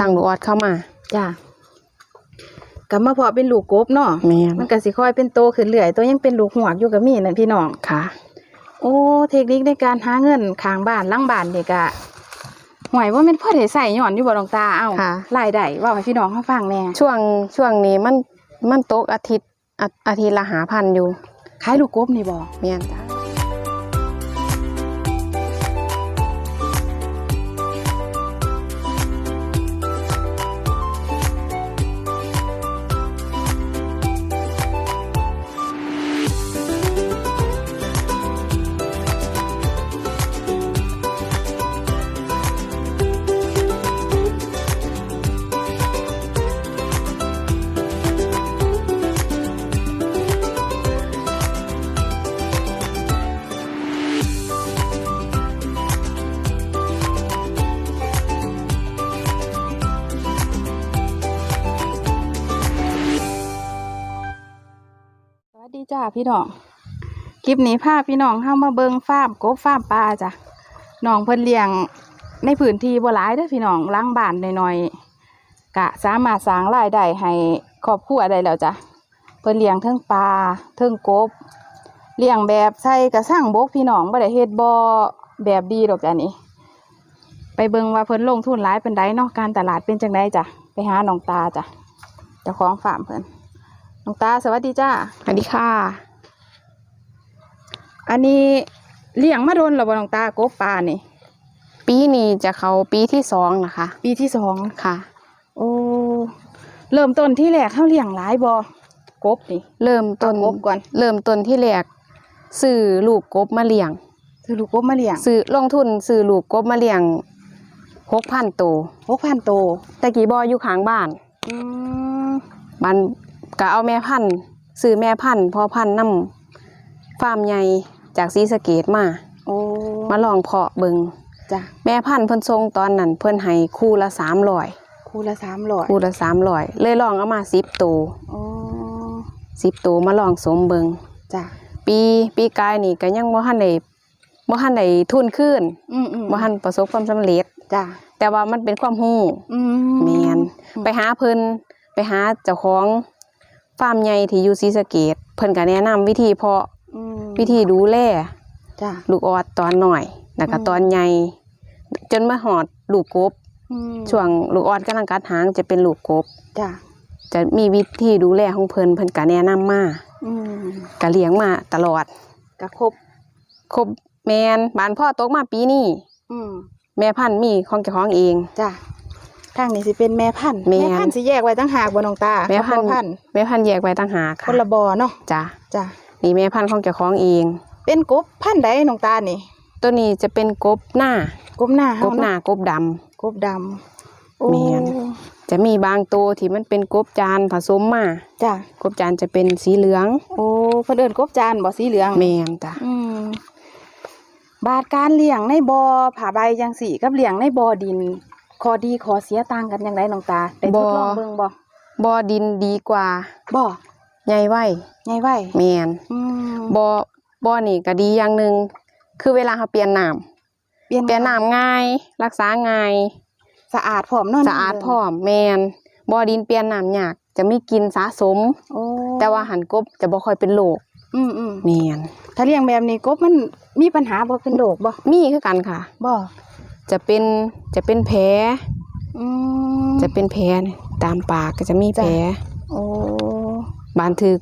สั่งลูกออดเข้ามาจ้ะก็มาเพาะเป็นลูกกบเนาะแม่นมันก็สิค่อยเป็นโตขึ้นเรื่อยตัวยังเป็นลูกหวกอยู่กับมีนั่นพี่น้อง ค่ะ โอ้เทคนิคในการหาเงินข้างบ้านหล่างบ้านนี่ก็หวยว่าแมันพ่อได้ใส่ย้อนอยู่บ่ดวงตาเอ้าค่ะ รายได้เว่าให้พี่น้องเขาฟังแหน่ช่วงช่วงนี้มันมันตกอาทิตย์อาอาทิตย์ละหาพันอยู่ขายลูกกบนี่บ่ แม่นจ้ะ พี่น้องคลิปนี้พาพี่น้องเข้ามาเบิงฟาร์มกบฟาร์มปลาจ้ะน้องเพิ่นเลี้ยงในพื้นที่บ่หลายเด้อพี่น้องล้างบ้านหน่อยๆกะสามารถสร้างรายได้ให้ครอบครัวได้แล้วจ้ะเพิ่นเลี้ยงเทิงปลาเทิงกบเลี้ยงแบบใส่กระสังบกพี่น้องบ่ได้เฮ็ดบ่แบบดีดอกจ้ะนี่ไปเบิงว่าเพิ่นลงทุนหลายเป็นไดเนาะการตลาดเป็นจังไดจ้ะไปหาน้องตาจ้ะเจ้าของฟาร์มเพิ่น น้องตาสวัสดีจ้าสวัสดีค่ะ อันนี้เลี้ยงมาโดนแล้วบ่น้องตากบปลานี่ ปีนี้จะเข้าปีที่สองนะคะ ปีที่สองค่ะ โอ้เริ่มต้นที่แรกเขาเลี้ยงหลายบ่กบนี่ เริ่มต้นเอากบก่อน เริ่มต้นที่แรกซื้อลูกกบมาเลี้ยงซื้อลูกกบมาเลี้ยงซื้อลงทุนซื้อลูกกบมาเลี้ยงหกพันตัวหกพันโตวแต่กี้บออยู่ข้างบ้านอืมบ้าน ก็เอาแม่พันธุ์ซื้อแม่พันธุ์พอพันธุ์นํฟาร์มใหญ่จากศรีสะเกดมา โอ้มาลองเพาะเบิงจ้ะแม่พันธุ์เพิ่นทรงตอนนั้นเพิ่นให้คู่ละสามร้อยคู่ละสามร้อยคู่ละสามร้อยเลยลองเอามาสิบตัวโอ้สิบตัวมาลองสมเบิงจ้ะปีปีกายนี่ก็ยังบ่ทันได้บ่ทันได้ทุนขึ้นอืมอืมบ่ทันประสบความสำเร็จ จ้ะแต่ว่ามันเป็นความรู้อืมแมนไปหาเพิ่นไปหาเจ้าของ ฟาร์มใหญ่ที่อยู่ศรีสะเกดเพิ่นก็แนะนำวิธีเพาะอืมวิธีดูแลจ้ะ ลูกออดตอนหน่อยแล้วก็อืม ตอนใหญ่จนมาหอดลูกกบอืมช่วงลูกออดกำลังกัดหางจะเป็นลูกกบ จ้ะจะมีวิธีดูแลของเพิ่นเพิ่นก็แนะนำมาอืมก็เลี้ยงมาตลอดก็ครบครบแมนบ้านพ่อตกมาปีนี้อืมแม่พันธุ์มีของเจ้าของเอง จ้ะ ทางนี้สิเป็นแม่พันธุ์แม่นแม่พันธุ์สิแยกไว้ตั้งหากบ่น้องตาแม่พันกับธุ์พ่อพันธุ์แม่พันธุ์แยกไว้ต่างหากคค่ะนละบ่อเนาะจ้ะจ้ะนี่แม่พันธุ์ของเจ้าของเอง เป็นกบพันธุ์ใดน้องตานี่ตัวนี้จะเป็นกบหน้ากบหน้ากบหน้ากบดำ กบดำโอ้แม่น จะมีบางตัวที่มันเป็นกบจานผสมมาจ้ะกบจานจะเป็นสีเหลืองโอ้เพิ่นเอิ้นกบจานบ่สีเหลืองแมนจ้ะอืมบาดการเลี้ยงในบ่อผาใบจังสี่กับเลี้ยงในบ่อดิน ข้อดีข้อเสียต่างกันจังไดน้องตาได้ทดลองเบิ่งบ่บ่อดินดีกว่าบ่ใหญ่ไว้ไงไว้แมนอืมบ่อบ่อนี่ก็ดีอย่างหนึ่งคือเวลาเขาเปลี่ยนน้ำเปลี่ยนเปลี่ยนน้ำง่าย รักษาง่ายสะอาดพร้อมเนาะสะอาดพร้อมแมนบ่อดินเปลี่ยนน้ำยากจะมีกลินสะสมโอ้แต่ว่าหันกบจะบ่ค่อยเป็นโรคอืมอืมแมนถ้าเลี้ยงแบบนี้กบมันมีปัญหาบ่เป็นโรคบ่มีคือกันค่ะบ่ จะเป็นจะเป็นแผลอืมจะเป็นแผลนี่ตามปากก็จะมีแผลโอ้บานถือ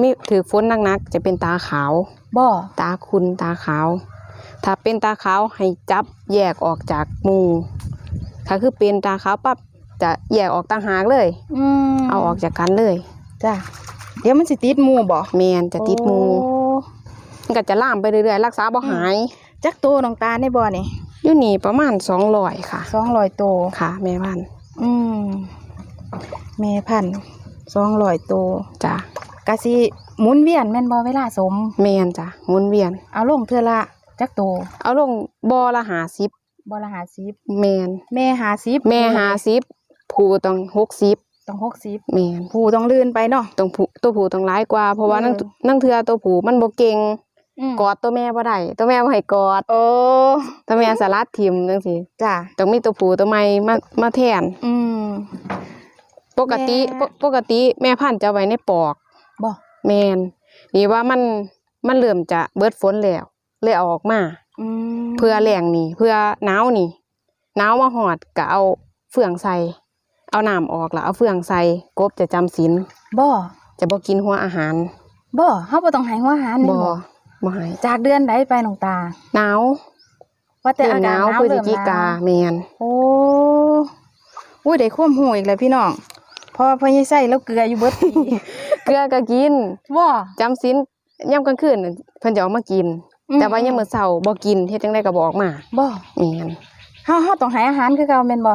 มีถือฝนหนักๆจะเป็นตาขาว บ่ตาคุนตาขาว ถ้าเป็นตาขาวให้จับแยกออกจากหมูถ้าคือเป็นตาขาวปั๊บจะแยกออกต่างหากเลย อืมเอาออกจากกันเลยจ้ะเดี๋ยวมันสิติดหมู่บ่แมนจะติดหมูโอ้มันก็จะล่ามไปเรื่อยๆรักษาบ่หาย จักโตน้องตาในบ่อนี่ อยู่นี่ประมาณสองร้อยค่ะ200โตค่ะ แม่พันธุ์อืมแม่พันธุ์200โตจ้ะกะสิหมุนเวียนแม่นบ่เวลาสม แมนจ้ะหมุนเวียน เอาลงเทื่อละจักโตเอาลงบอละหาสิบบ่ละ50แมนแม่50แม่หาสิบผูต้องหกสิบต้อง60แมนผู้ต้องลื่นไปเนาะต้องผูตัวผูต้องร้ายกว่า เพราะว่าเออนั่งนั่งเทือตัวผูมันบ่เก่งม กอดตัวแม่บ่ได้ตัวแม่บ่ให้กอด โอ้ตัวแม่สลัดทิ่มจังซี่จ้ะต้องมีตัวผูตัวใหม่มามาแทน อืม ปกติแม่ ปปกติแม่พันธุ์จะไว้ในปอก บ่แมนนี่ว่ามันมันเริ่มจะเบิดฝนแล้วเลยเอาออกมา อืมเพื่อแรงนี่ เพื่อหนาวนี่หนาวมาหอดก็เอาเฟืองใส่ เอาน้ำออกแล้วเอาเฟืองใส่กบจะจำศีลบ่จะบ่กินหัวอาหารบ่เฮาบ่ต้องให้หัวอาหารแม่นบ่บ่ บ่ให้จากเดือนใดไปน้องตา หนาวว่าแต่เริ่อามหกาศนาวหนาวพฤศเริ่มจิหกานาวแมนโอ้อุ้ยได้ความหูอีกแล้วพี่น้องเพราะว่าพ่อใหญ่ไส้แล้วเกลืออยู่เบิดปี เกลือก็กินบ่จำศีลย่ำกลางคืนน่ะเพิ่นจะเอามากิน อืม แต่ว่ายามมื้อเช้าบ่กินเฮ็ดจังไดก็บ่ออกมาบ่แม่นเฮาเฮาต้องให้อาหารคือเก่าแม่นบ่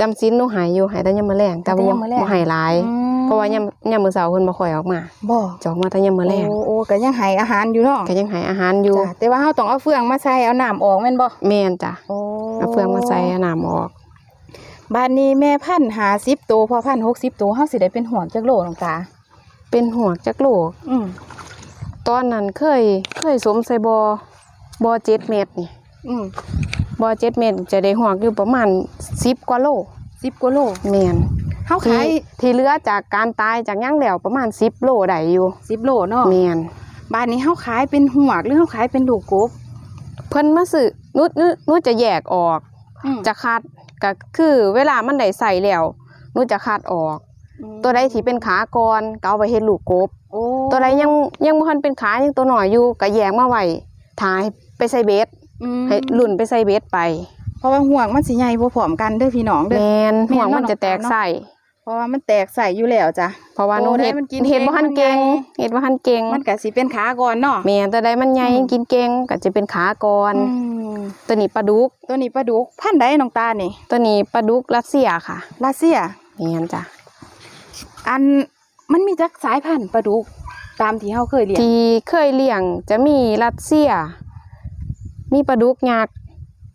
จำศีลหนูหายอยู่หายแต่ยามมื้อแลงแต่แต่บ่ยามมื้อแลง บ่ใหายหลาย อืม เพราะว่ายามยามมื้อเช้าเพิ่นบ่ค่อยออกมาบ่จะออกมาแต่ยามมื้อแลงโอ้โอ้ก็ยังให้อาหารอยู่เนาะก็ยังหายอาหารอยู่จ้ะแต่ว่าเฮาต้องเอาเฟืองมาใส่เอาน้ำออกแม่นบ่แม่นจ้ะโอ้เอาเฟืองมาใส่เอาน้ำออกบ้านนี้แม่พันธุ์50ตัวพ่อพันธุ์60ตัวเฮาสิได้เป็นหวนจักโลน้องตาเป็นหวกจักโลกอืมตอนนั้นเคย เคยสวมใส่บ่บ่7เมตรนี่อืมบ่7เมตรจะได้หวกอยู่ประมาณ10กว่าโล10กว่าโลแม่น เฮาที่ขายที่เหลือจากการตายจากหยังแล้วประมาณ10โลได้อยู่10โลเนาะแม่นบ้านนี้เฮาขายเป็นหวกหรือเฮาขายเป็นลูกกบ เพิ่นมาซื้อนุนุนุจะแยกออกอืมจะคัดก็คือเวลามันได้ใส่แล้วนุจะคัดออกอืมตัวใดที่เป็นขาก่อนก็เอาไปเฮ็ดลูกกบโอ้ตัวใดยังยังบ่ทันเป็นขายังตัวหน่อยอยู่ก็แยกมาไว้ถ่ายไปใส่เบสอืมให้รุ่นไปใส่เบสไป เพราะว่าห่วงมันสิใหญ่บ่พร้อมกันเด้อพี่น้องเด้แมอนแม่นห่วงเนาะมันจะแตกน้องตาลเนาะใส่ เพราะว่ามันแตกใส่อยู่แล้วจ้ะเพราะว่าหนูโอ้ได้เฮ็ดมันกินเฮ็ดบ่ทันเก่เก่งงมันใหญ่เฮ็ดบ่ทันเก่งมันก็สิเป็นขาก่อนเนาะแม่นตัวใดมันใหญ่อืมกินเก่งก็จะเป็นขาก่อนอืมตัวนี้ปลาดุก ตัวนี้ปลาดุกพันธุ์ใดน้องตานี่ ตัวนี้ปลาดุกรัสเซียค่ะรัสเซียแม่นจ้ะอันมันมีจักสายพันธุ์ปลาดุกตามที่เฮาเคยเรียนที่เคยเลี้ยงจะมีรัสเซีย มีปลาดุกยักษ์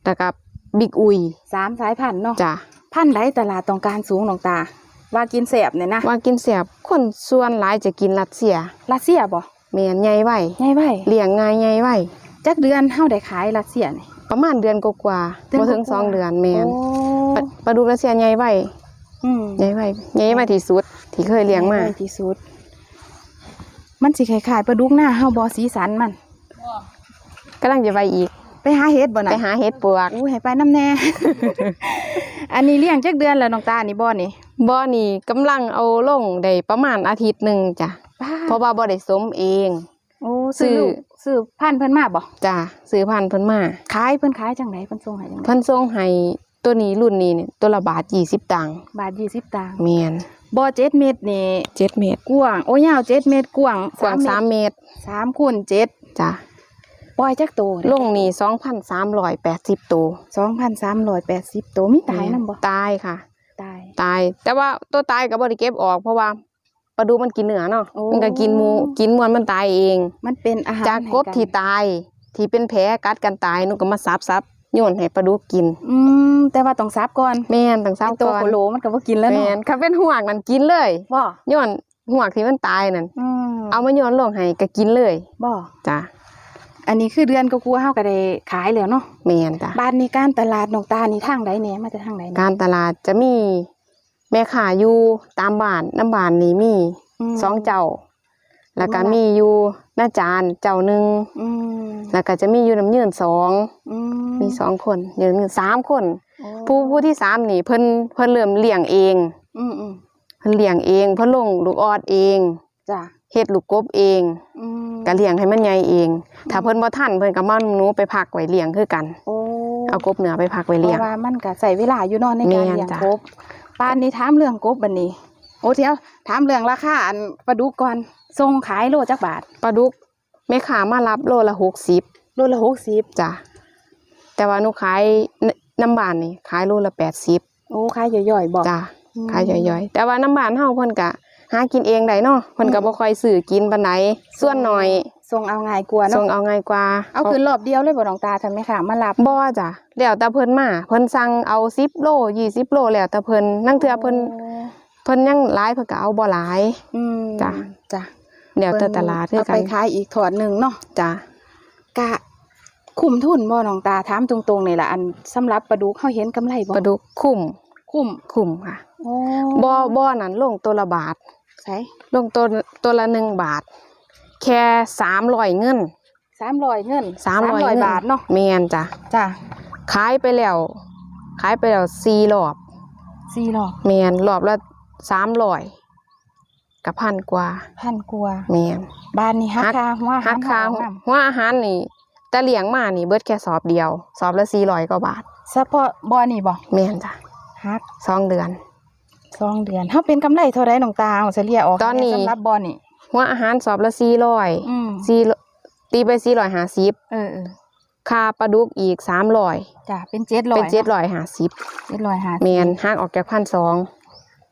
แล้วก็บิ๊กอุยสามสายพันธุ์เนาะจ้ะพันธุ์ใดตลาดต้องการสูงน้องตา ว่ากินแสบเนี่ยนะว่ากินแซ่บคนส่วนหลายจะกินรัสเซียรัสเซียบ่แม่นใหญ่ไว้ใหญ่ไว้เลี้ยงง่ายใหญ่ไว้จักเดือนเฮาได้ขายรัสเซียนี่ประมาณเดือนกว่าๆเดือนบ่ถึงกว่าๆสองเดือนแม่นโอ้ปลาปลาดุกรัสเซียใหญ่ไว้อืมใหญ่ไว้ใหญ่ไว้ที่สุด ที่เคยเลี้ยงมาใหญ่ที่สุด มันสิคล้ายๆปลาดุกหน้าเฮาบ่สีสันมันกำลังจะไปอีก ไปหาเห็ดบ่น่ะไปหาเห็ดปลวกอู้ให้ไปน้ำแน่ อันนี้เลี้ยงจักเดือนแล้วน้องตานี่บ่นี่ บ่อนี่กำลังเอาลงได้ประมาณอาทิตย์หนึ่งจ้ะเพราะว่าบ่ได้สมเอง โอ้ซื้อลูกซื้อพันธุ์เพิ่นมาบ่จ้ะซื้อพันธุ์เพิ่นมาขายเพิ่นขายจังไดเพิ่นส่งให้จังไดเพิ่นส่งให้ตัวนี้รุ่นนี้เนี่ยตัวละบาท20ตังค์บาท20ตังค์แม่นบ่7เม็ดนี่7เมตรกว้างโอ้ยาว7เม็ดกว้างกว้าง3เมตร3คูณ7จ้ะปล่อยจักโตลงนี่2,380ตัว2,380ตัวมีตายนํบ่ตายค่ะตาย ตาย แต่ว่าตัวตายก็บ่ได้เก็บออก เพราะว่าปลาดุกมันกินเนื้อเนาะโอ้ มันก็กินหมูกินมวนมันตายเอง มันเป็นอาหารจากกบให้นที่ตาย ที่เป็นแผลกัดกันตายหนูก็มาซับซับโยนให้ปลาดุกกิน อืมแต่ว่าต้องซับก่อนแม่นต้องซับเป็นตัวก่อนโคโลมันก็บ่กินแล้วแม่เนาะนถ้าเป็นห่วงนั่นกินเลยบ่โยนห่วงที่มันตายนั่นอืมเอามาโยนลงให้ก็กินเลยบ่จ้ะอันนี้คือเดือนก็กลัวเฮาก็ได้ขายแล้วเนาะแม่นจ้ะบ้านนี้การตลาดน้องตานี่ทางใดแหน่มาจากทางใดแหน่การตลาดจะมี แม่ค้าอยู่ตามบ้านน้ำบ้านนี่มีมสองเจ้า แล้วก็อืมมีอยู่หน้าจานเจ้าหนึ่งอืมแล้วก็จะมีอยู่น้ำยืนสองอืมีสองคนยืนสามคนโอ้ผู้ผู้ที่สามนี่เพิ่นเพิ่นเริ่มเลี้ยงเองอืมอืมเพิ่นเลี้ยงเอง เพิ่นลงลูกออดเองจ้ะเฮ็ดลูกกบเองอืมก็เลี้ยงให้มันใหญ่เอง ถ้าเพิ่นบ่ทันเพิ่นก็มาหนูไปพักไว้เลี้ยงคือกันโอ้เอากบเหนือไปพักไว้เพเลี้ยงราะว่ามันก็ใส่เวลาอยู่เนาะในการแม่นเลี้ยงจ้ะกบ ปานนี้ถามเรื่องกบบัดนี้ โอ้เดี๋ยวถามเรื่องราคาอันปลาดุกก่อนส่งขายโลจักบาทปลาดุกแม่ค้ามารับโลละ60โลละ60จ้ะแต่ว่าหนูขายนน้ำบานนี่ขายโลละ80โอ้ขายย่อยๆบ่จ้ะอืมขายย่อยๆ แต่ว่าน้ำบานเฮาเพิ่นก็หากินเองได้เนาะเพิ่นก็บ่ค่อยซื้อกินปานใดส่วนน้อย ส่งเอาง่ายกว่าส่งเนาะเอาง่ายกว่าเอาคือรอบเดียวเลยบ่น้องตาทำไหมค่ะมารับบ่จ้ะแล้วแต่เพิ่นมาเพิ่นสั่งเอา10โล20โลแล้วแต่เพิ่นนั่งเทื่อเพิ่นโอ้เพิ่นยังหลายเพิ่นก็เอาบ่หลายอืมจ้ะจ้ะแล้วแต่ตลาดคือเอากัไปนขายอีกถอดหนึ่งเนาะจ้ะกะคุ้มทุนบ่น้องตาถามตรงๆนี่ล่ะอันสำหรับปลาดุกเฮาเห็นกำไรบ่ปลาดุกคุ้มคุ้มคุ้มค่ะโอ้บ่บ่นั้นลงตัวละบาทใส่ลงตัวตัวละหนึ่งบาท แค่สามร้อยเงินสามร้อยเงินสามร้อยบาทเนาะแมนจ้ะจ้ะขายไปแล้วขายไปแล้วสี่รอบสี่รอบแมนรอบละสามร้อยกับพันกว่าพันกว่าแมนบ้านนี้ฮักฮักคาหัวหักค่าหัวหัวอาหารนี่แต่เลี้ยงมานี่เบิดแค่สอบเดียว สอบละสี่ร้อยกว่าบาทเฉพาะบ่อนี่บ่แมนจ้ะฮักสองเดือนสองเดือนเฮาเป็นกำไรเท่าไรน้องตาเอาเฉลี่ยออกตอนนี้สำหรับบ่อนี่ หัวอาหารสอบละสี่ร้อยอืมสี่ตีไปสี่ร้อยห้าสิบเออเออค่าปลาดุกอีกสามร้อยจ้ะเป็นเจ็ดร้อยเป็นเจ็ดร้อยห้าสิบเจ็ดร้อยห้าแมนหักออกจากพันสอง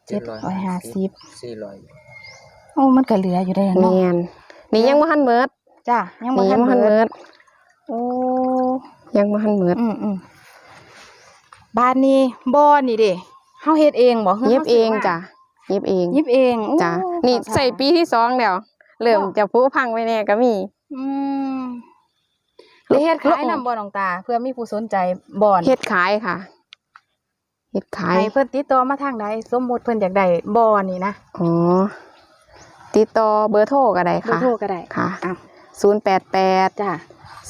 เจ็ดร้อยห้าสิบ สี่ร้อยโอ้มันก็เหลืออยู่ได้แมเนาะนนี่ยังบ่ทันเมิดจ้ะยังบ่นี่ยังบ่ทัทันนเบิเมิดดโอ้ยังบ่ทันเมิดอืมอืมบ้านนี้บ่อนี่เด้เฮาเฮ็ดเองบ่เย็บเองจ้ะ เย็บเองเย็บเองโอ้จ้ะนี่ขอทานใส่ปีที่สองแล้วเริ่มจะพุพังไปแน่ก็มี อืมได้เฮ็ดขายนำบ่น้องตา เพื่อมีผู้สนใจบ่อนเฮ็ดขายค่ะเฮ็ดขาย ให้เพิ่นติดต่อมาทางใดสมมุติเพิ่นอยากได้บ่อนี่นะอ๋อ ติดต่อเบอร์โทรก็ได้เบอค่ะร์โทรก็ได้ ค่ะอะศูนย์แปดแปดจ้ะ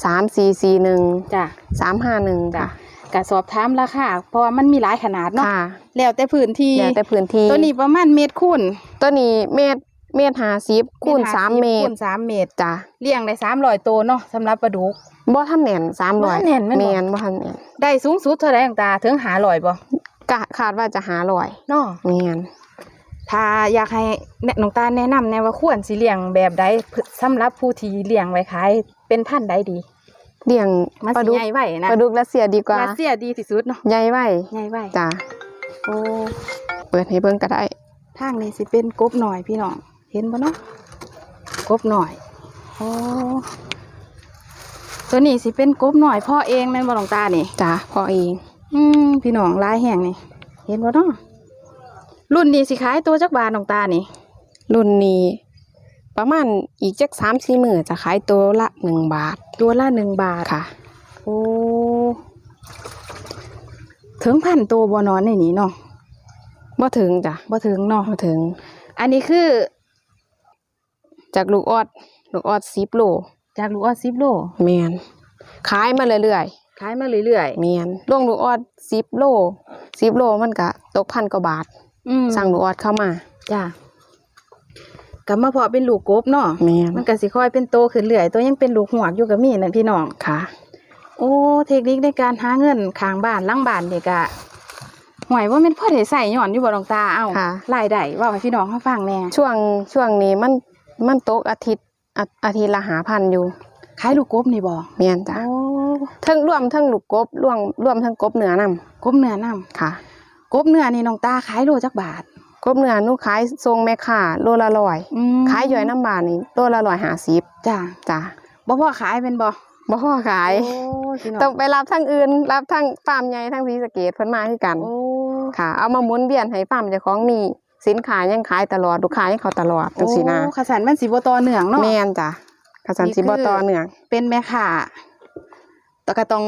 สามสี่สี่หนึ่งจ้ะ สามห้าหนึ่งจ้ะจ้ะ ก็สอบถามราคาเพราะว่ามันมีหลายขนาดเนาะค่ะแล้วแต่พื้นที่แล้วแต่พื้นที่ตัวนี้ประมาณเมตรคูณตัวนี้เมตรเมตรห้าสิบคูณ50สามเมตคูรณสามเมตรจ้ะเลี้ยงได้300ตัวเนาะสำหรับปลาดุกบ่ทันแหน่นสามร้อยบ่ทันแน่นแม่นบ่แมนบ่ทันแหน่นได้สูงสุดเท่าไหร่น้องตาถึง500บ่กะคาดว่าจะหาร้อยเนาะแมนถ้าอยากให้แนะน้องตาแนะนำแนวว่าควรสิเลี้ยงแบบใดสำหรับผู้ที่เลี้ยงไว้ขายเป็นพันธุ์ใดดี เลี้ยงมันปลาสิดุกใหญ่ไว้นะปลาดุกรัสเซียดีกว่ารัสเซียดีที่สุดเนาะใหญ่ไว้ใหญ่ไว้จ้ะโอ้เปิดให้เบิ่งก็ได้ทางนี้สิเป็นกบหน่อยพี่น้องเห็นบ่เนาะกบหน่อยโอ้ตัวนี้สิเป็นกบหน่อยพ่อเองแม่นบ่น้องตานี่ จ้ะพอเองอืมพี่น้องหลายแห่งนี่เห็นบ่เนาะรุ่นนี้สิขายตัวจักบาทน้องตานี่ รุ่นนี้ ประมาณอีกจักสามสี่มือจะขายตัวละหนึ่งบาทตัวละหนึ่งบาทค่ะ โอ้ถึงพันตัวบ่นอนในนี้เนาะบ่ถึงจ้ะบ่ถึงเนาะบ่ถึง อันนี้คือ จากลูกออดลูกออดสิบโลจากลูกออดสิบโลแมนขายมาเรื่อยขายมาเรื่อยๆแมนลงลูกออดสิบโลสิบโลมันก็ตกพันกว่าบาทๆอืมสั่งลูกออดเข้ามาจ้ะ กลับมาเพาะเป็นลูกกบเนาะแมนมันก็สิค่อยเป็นโตขึ้นเรื่อยตัวยังเป็นลูกหวกอยู่กับมีนั่นพี่น้อง ค่ะ โอ้เทคนิคในการหาเงินข้างบ้านหล้างบ้านนี่ก็หวยว่าแม่นพ่อได้ใส่ย้อนอยู่บ่ดองตาเอ้าค่ะ รายได้เว่าให้พี่น้องเขาฟังแหน่ช่วงช่วงนี้มันมันตกอาทิตย์อาอาทิตย์ละหาพันอยู่ขายลูกกบนี่บ่แมนจ้ะโอ้เทั้งรวมเทั้งลูกกบรวมรวมเทั้งกบเนื้อนำกบเนื้อนํค่ะ กบเนื้อนี่น้องตาขายโลจักบาท กบเนื้อหนูขายทรงแม่ค้าโลละร้อยอืมขายย่อยน้ำบานนี่โลละร้อยห้าสิบจ้ะจ้ะบ่พอขายเป็นบ่บ่พอขาย โอ้พี่น้องต้องไปรับทางอื่น รับทางฟาร์มใหญ่ทางศรีสะเกดเพิ่นมาคือกัน โอ้ค่ะ เอามาหมุนเวียนให้ฟาร์มเจ้าของมีสินค้ายังขายตลอดลูกค้ายังเขาตลอดจังซี่นะโอ้ขสันมันสิบ่ต่อเนื่องเนาะ แม่นจ้ะกสันสิบ่ต่อเนื่องเป็นแม่ค้าแต่ก็ต้อง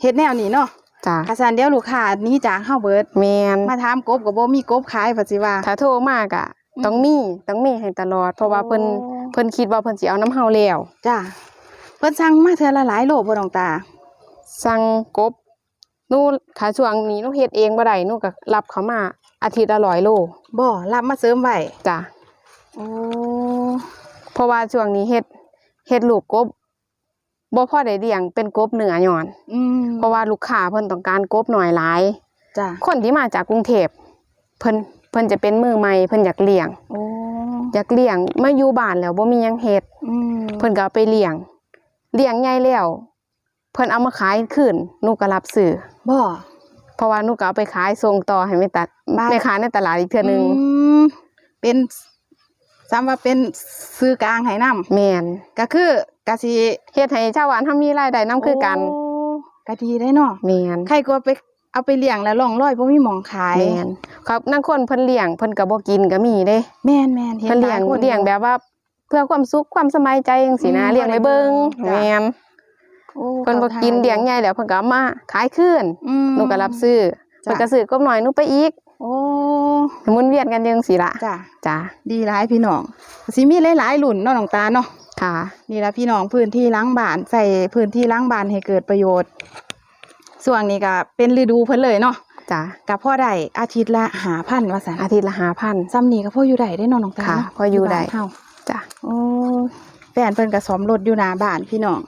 เฮ็ดแนวนี้เนาะ จ้ะขสันเดี๋ยวลูกค้าหนี้จากเฮาเบิดแม่นมาถามกบก็บ่มีกบขายปัจจิว่าถ้าโทรมากอะอืมต้องมีต้องมีให้ตลอด เพราะว่าเพิ่นโอ้เพิ่นคิดว่าเพิ่นสิเอาน้ำเฮาแล้วจ้าเพิ่นสั่งมาเทื่อละหลายโลบ่น้องตา สั่งกบหนูถ้าช่วงนี้หนูเฮ็ดเองบ่ได้หนูก็รับเขามาอาทิตย์ละ100โลบ่รับมาเสริมไว้จ้ะโอ้เพราะว่าช่วงนี้เฮ็ดเฮ็ดลูกกบ บ่พอได้เลี้ยงเป็นกบเนื้อหย่อนอืมเพราะว่าลูกค้าเพิ่นต้องการกบหน่อยหลายจ้าคนที่มาจากกรุงเทพเพิ่นเพิ่นจะเป็นมือใหม่เพิ่นอยากเลี้ยงโอ้อยากเลี้ยงมาอยู่บ้านแล้วบ่มีหยังเฮ็ดอืมเพิ่นก็เอาไปเลี้ยงเลี้ยงใหญ่แล้วเพิ่นเอามาขายคืนหนูก็รับซื้อบ่เพราะว่าหนูก็เอาไปขายส่งต่อให้แม่ตัดบ้านแม่ค้าในตลาดอีกเทื่อนึงอืมเป็นซ้ำว่าเป็นซื้อกลางให้นํแม่นก็คือ กะสิเฮ็ดให้ชาวบ้านเฮามีรายได้นํคือกันโก็ดีได้เนาะแม่นใครก็ไปเอาไปเลี้ยงแล้วล่องลอยบ่มีหมองขาย แม่นครับนางคนเพิ่นเลี้ยงเพิ่นก็บ่กินก็มีเด้ แม่นแม่นเห็นเพิ่นเลี้ยงหาคน เลี้ยงแบบว่า เพื่อความสุขความสบายใจจังซี่นะอืมเลี้ยงไว้เบิ่งจ้ะ แม่นโอ้เพิ่นบ่ข้าทากินเลี้ยงใหญ่แล้วเพิ่นก็เอามาขายคืนอืม หนูก็รับซื้อจ้ะ เพิ่นก็ซื้อกบหน่อยหนูไปอีกโอ้หมุนเวียนกันอยังสิละจ้ะจ้าดีหลายพี่น้องสิมีหลายๆหลุ่นเนาะน้องตาเนาะ ค่ะ นี่ละพี่น้องพื้นที่ล้างบ้านใส่พื้นที่ล้างบ้านให้เกิดประโยชน์ส่วนนี้ก็เป็นฤดูเพิ่นเลยเนาะจ้ากับพ่อได้อาทิตย์ละหาพันว่าสันอาทิตย์ละห้าพันซ้ำนี่ก็พ่ออยู่ได้ได้เนอนน้องตาค่ะเนาะพ่ออยู่ได้บ้านเฮาจ้าโอ้แฟนเพิ่นก็ซ้อมรถอยู่หน้าบ้านพี่น้อง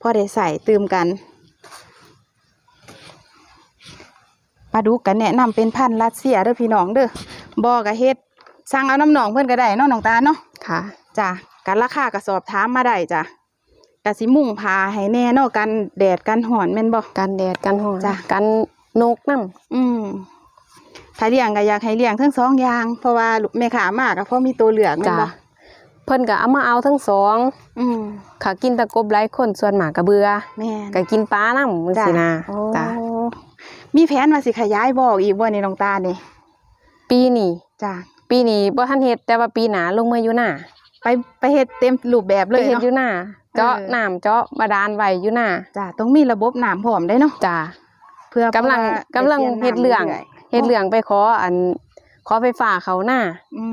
พ่อได้ใส่ตื่มกันปลาดุกกันแนะนำเป็นพันธุ์รัสเซียเด้อพี่น้องเด้อบอกะเฮ็ดสั่งเอาน้ำหนองเพิ่นก็ได้เนาะน้องตาเนาะค่ะจ้ะ กันราคาก็สอบถามมาได้จ้ะกะสิมุ่งพาให้แน่เนาะกันแดดกันหอนแม่นบ่ กันแดดกันหอนจ้ะ กันนกน้อืมถ้าเลี้ยงก็อยากให้เลี้ยงทั้งสองอย่าง เพราะว่าลูกแม่ขามากก็เพราะมีตัวเหลือกำแม่นจ้าบ่เพิ่นก็เอามาเอาทั้งสองอืมค่ะกินแตะกบหลายคนส่วนหมากกระเบือแม่นก็กินปลาน้ำมือสินะโอ้จ้ามีแผนว่าสิขยายบอกอีกบ่นี่น้องตานี่ปีนี้ จ้ะปีนี้บ่ทันเฮ็ดแต่ว่าปีหน้าลงมืออยู่หน้า ไปไปเฮ็ดเต็มรูปแบบไปเลยเฮ็ดเนาะอยู่หน้าเจาะเออ น้ำเจาะบาดาลไว้อยู่หน้าจ้ะต้องมีระบบน้ำพร้อมได้เนาะจ้า เพื่อกำลังพราะว่ากำลังได้ปลี่ยนเฮ็ดเรื่อง น้ำรื่ยเฮ็ดเรื่องไปขออัน ขอไฟฟ้าเขาหน้าๆอื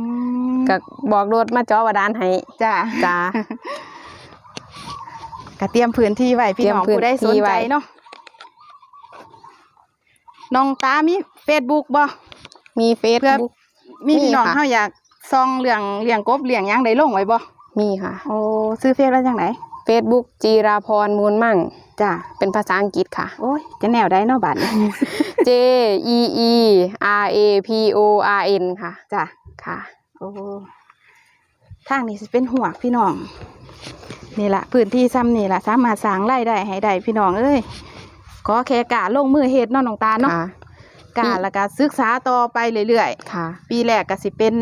มก็บอกรถมาเจาะบาดาลให้จ้ะจ้า ก็เตรียมพื้นที่ไว้พี่น้องเตรียมพื้นผู้ได้สนที่ใจไว้เนาะน้องตามี Facebook บ่ มีเฟซเพื่อ บุ๊ก มีมีพี่น้องค่ะ เฮาอยาก ซองเรื่องเลี้ยงกบเลี้ยงหยังได้ลงไว้บ่มีค่ะ โอ้ซื้อเฟซแล้วจังไหนเฟซบุ๊กจีราพรมูลมั่ง จ้ะ เป็นภาษาอังกฤษค่ะ โอ้ย จะแนวได้เนาะบัดนี้ J E E R A P O R N ค่ะ จ้ะ ค่ะ โอ้ ทางนี้สิเป็นหัวกพี่น้อง นี่ละพื้นที่ซ้ำนี่ละสามารถสร้างรายได้ให้ได้พี่น้องเอ้ย ขอแค่กะลงมือเฮ็ดเนาะน้องตาเนาะค่ะกะแล้วก็ศึกษาต่อไปเรื่อยค่ะ ๆ ปีแรกก็สิเป็น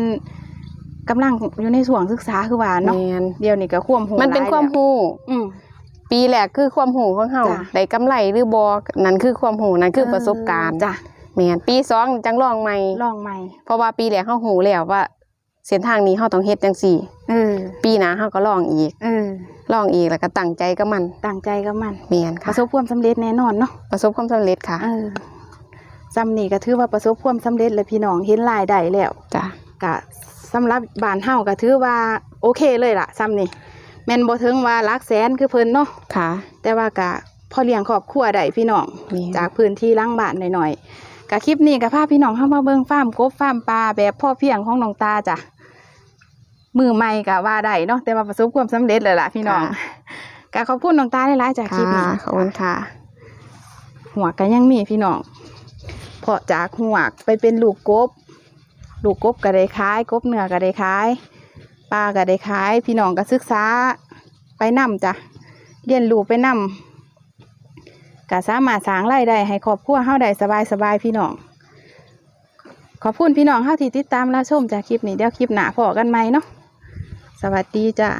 กำลังอยู่ในส่วงศึกษาคือว่าแมเนาะนเดี๋ยวนี้ก็ควมหูมันเป็นหลยความแล้วหู อืม ปีแรกคือความหูของเฮาจ้ะ ได้กำไรหรือบ่นั่นคือความหูนั่นคือประสบการณ์จ้ะแม่นปีสองจังลองใหม่ลองใหม่เพราะว่าปีแรกเฮาหูแล้วว่า เส้นทางนี้เฮาต้องเฮ็ดจังซี่ เออปีหน้าเฮาก็ลองอีกเออลองอีกแล้วก็ตั้งใจกับมันตั้งใจกับมัน แม่นปค่ะระสบความสำเร็จแน่นอนเนาะประสบความสำเร็จค่ะเออซ้ำนี่ก็ถือว่าประสบความสำเร็จเลยพี่น้องเห็นรายได้แล้วจ้ะ ก็ สำหรับบ้านเฮาก็ถือว่าโอเคเลยล่ะซ้ำนี่แม่นบ่ถึงว่าหลักแสนคือเพิ่นเนาะค่ะ แต่ว่าก็พอเลี้ยงครอบครัวได้พี่น้องแม่น จากพื้นที่หล่างบ้านหน่อยๆก็คลิปนี้ก็พาพี่น้องเข้ามาเบิ่งฟาร์มกบฟาร์มปลาแบบพ่อเพียงของน้องตาจ้ะมือใหม่ก็ว่าได้เนาะแต่ว่าประสบความสำเร็จเลยล่ะพี่น้องค่ะก็ขอบคุณน้องตาหลายๆจากคลิปค่ะนี้ขอบคุณค่ะ หัวก็ยังมีพี่น้องเพาะจากหัวกไปเป็นลูกกบ ลูกกบก็ได้ขายกบเนื้อก็ได้ขายปลาก็ได้ขาย พี่น้องก็ศึกษาไปนำจ้ะเรียนรู้ไปนำก็สามารถสร้างรายได้ให้ครอบครัวเฮาได้สบายๆพี่น้องขอบคุณพี่น้องเฮาที่ติดตามและชมจากคลิปนี้เดี๋ยวคลิปหน้าพอกันไหมเนาะสวัสดีจ้ะ